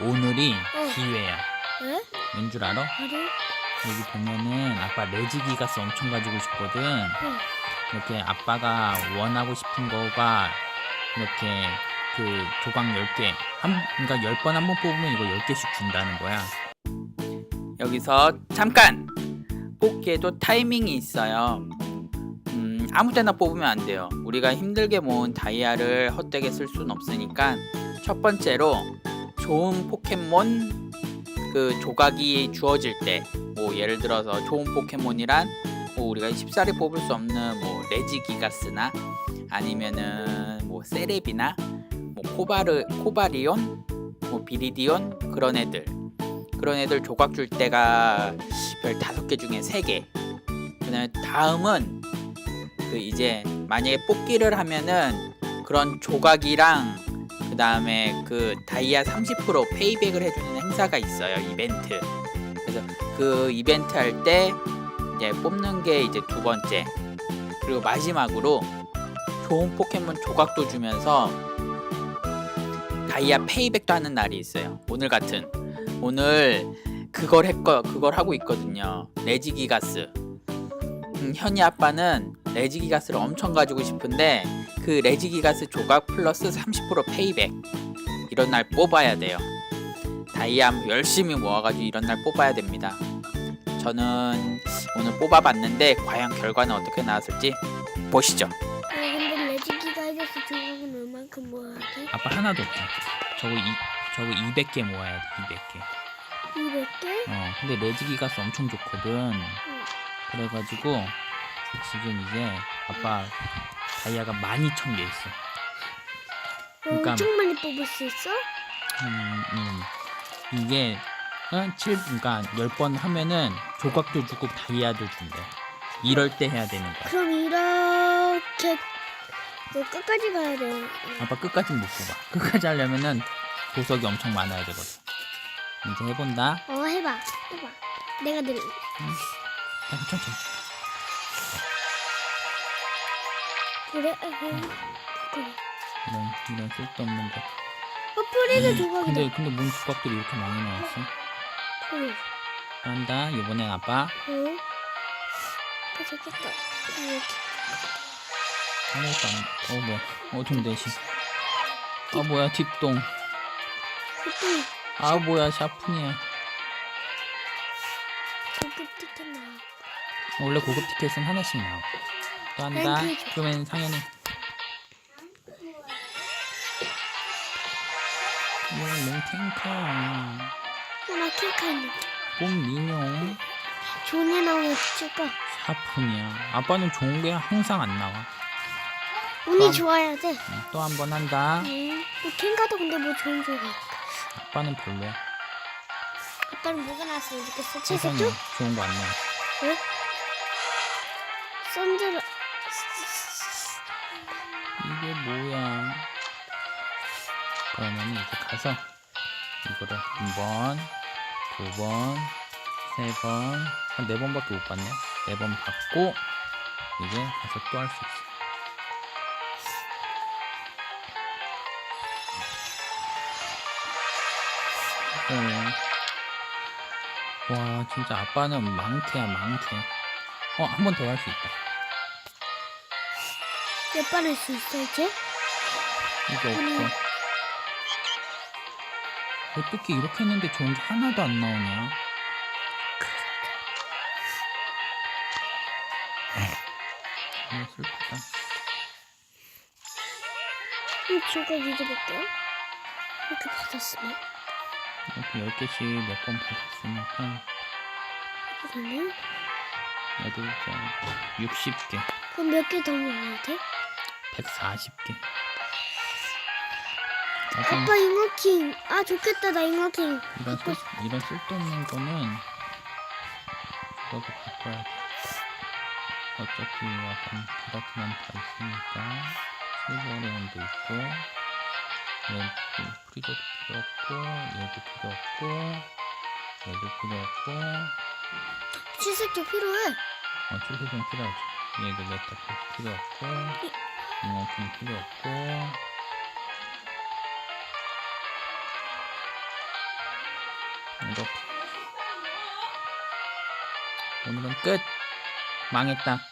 오늘이 어. 기회야 왜? 왠 줄 알아? 바로? 여기 보면은 아빠 레지기 가스 엄청 가지고 싶거든 응. 이렇게 아빠가 원하고 싶은 거가 이렇게 그 조각 10개 한, 그러니까 10번 한 번 뽑으면 이거 10개씩 준다는 거야 여기서 잠깐! 뽑기에도 타이밍이 있어요 음, 아무 때나 뽑으면 안 돼요 우리가 힘들게 모은 다이아를 헛되게 쓸 수는 없으니까 첫 번째로 좋은 포켓몬 그 조각이 주어질 때 뭐 예를 들어서 좋은 포켓몬이란 뭐 우리가 쉽사리 뽑을 수 없는 뭐 레지기가스나 아니면은 뭐 세레비나 뭐 코바르 코바리온 뭐 비리디온 그런 애들 그런 애들 조각 줄 때가 별 다섯 개 중에 세 개. 그다음에 다음은 그 이제 만약에 뽑기를 하면은 그런 조각이랑 그 다음에 그 다이아 30% 페이백을 해주는 행사가 있어요 이벤트. 그래서 그 이벤트 할 때 이제 뽑는 게 이제 두 번째. 그리고 마지막으로 좋은 포켓몬 조각도 주면서 다이아 페이백도 하는 날이 있어요. 오늘 같은 오늘 그걸 했거 그걸 하고 있거든요. 레지기 가스. 음, 현이 아빠는 레지기 가스를 엄청 가지고 싶은데 그 레지기 가스 조각 플러스 30% 페이백 이런 날 뽑아야 돼요. 다이아 열심히 모아가지고 이런 날 뽑아야 됩니다. 저는 오늘 뽑아봤는데 과연 결과는 어떻게 나왔을지 보시죠. 아 근데 레지기가 해줘서 조각은 얼만큼 모아야 돼? 아빠 하나도 없다. 저거 이 저거 200개 모아야 돼. 200개. 200개? 어, 근데 레지기 가스 엄청 좋거든. 그래가지고 지금 이제 아빠 다이아가 12,000개 있어. 그러니까- 엄청 많이 뽑을 수 있어? 음, 음. 이게 어, 7, 그러니까 10번 하면은 조각도 주고 다이아도 준대. 이럴 때 해야 되는 거야. 그럼 이렇게 뭐 끝까지 가야 돼. 아빠 끝까지 못 뽑아. 끝까지 하려면은 보석이 엄청 많아야 되거든. 이제 해본다. 어 해봐. 해봐. 내가 늘 아, 천천히. 그래? 아, 그래. 이런 이런 쓸데없는 거. 어 뿌리는 조각이다. 근데 근데 뭔 조각들이 이렇게 많이 나왔어? 뿌리. 한다. 이번엔 아빠 응. 아, 좋겠다. 아무것도 안. 어 뭐야? 어둠 대신. 아 뭐야 뒷동. 아 뭐야 샤프니야. 고급 티켓 나와. 원래 고급 티켓은 하나씩 나와. 또 한다. 한 개. 그러면 상현이. 뭐롱 탱커야. 하나 킹카 있는. 봄 민용. 존에 나오는 줄까? 샤프니야. 아빠는 좋은 게 항상 안 나와. 운이 아. 좋아야 돼. 또 한 번 한다. 응. 뭐 킹카도 근데 뭐 좋은 조각. 아빠는 별로야. 아빠는 뭐가 나왔으면 좋겠어? 세상에 채색도? 좋은 거 안 나와. 왜? 썬드라. 이게 뭐야? 그러면 이제 가서 이거를 한 번, 두 번, 세 번, 한 네 번밖에 못 봤네. 네 번 받고 이제 가서 또 할 수 있어. 네. 와 진짜 아빠는 망태야 망태. 어 한 번더할수 있다. 몇 번 할 수 있어 이제? 이게 음. 없어. 어떻게 이렇게 했는데 좋은 게 하나도 안 나오냐? 너무 슬프다. 이 조각 이제 볼게요. 이렇게 받았으면. 이렇게 10개씩 몇 번 받았으니까 그러면 얘도 이제 60개, 그럼 몇 개더 모아야 돼? 140개. 나중에 아빠 잉어킹. 아 좋겠다 나 잉어킹. 이런 쓸, 이런 쓸데없는 거는 저도 바꿔야 돼. 어차피 약간 기라티만 다 있으니까 실버레온도 있고 얘도 프리저도 필요 없고 얘도 필요 없고 얘도 필요 없고 취소도 필요해. 어, 아, 취소좀 필요하지. 얘들 냅다 필요 없고, 이만큼 필요 없고. 이거. 오늘은 끝! 망했다.